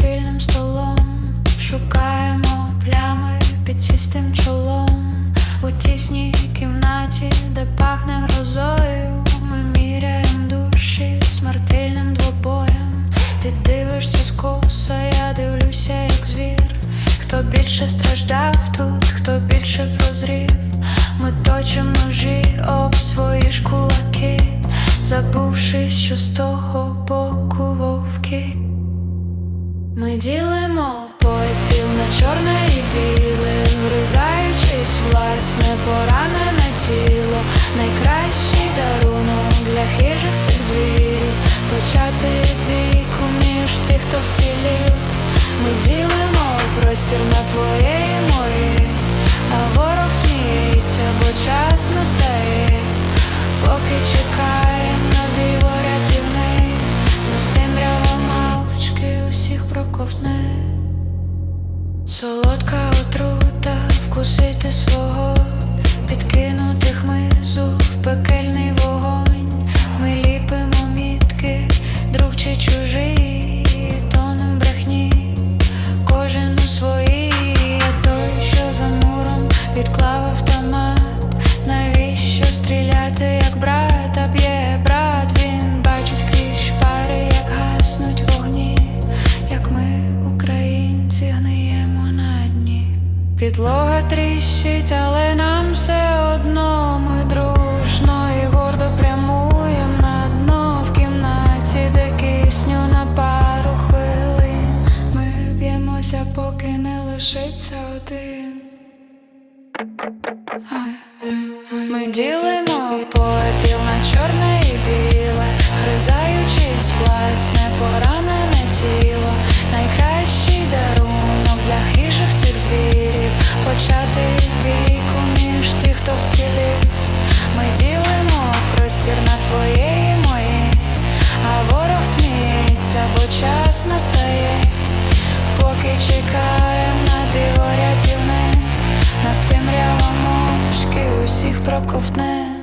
шкільним столом, шукаємо плями під чистим чолом у тісній кімнаті, де пахне грозою. Ми міряємо душі смертельним двобоєм. Ти дивишся скоса, я дивлюся, як звір. Хто більше страждав тут, хто більше прозрів, ми точимо ножі об свої ж кулаки, забувши, що з того. Ми ділимо попіл на чорне і біле, вризаючись власне поранене тіло, найкращий дарунок для хижих цих звірів, почати бійку між тих, хто вцілів. Ми ділимо простір на твоє Солодка отрута вкусити свого, підкинути хмизу в пекельний вогонь. Ми ліпимо мітки, друг чи чужий, тонем брехні, кожен у своїй, той, що за муром відклав автомат. Навіщо стріляти, як брат, Підлога тріщить, але нам все одно ми дружно і гордо прямуємо на дно в кімнаті, де кисню на пару хвилин. Ми б'ємося, поки не лишиться один. Ми ділимо попіл на чорне проковтне.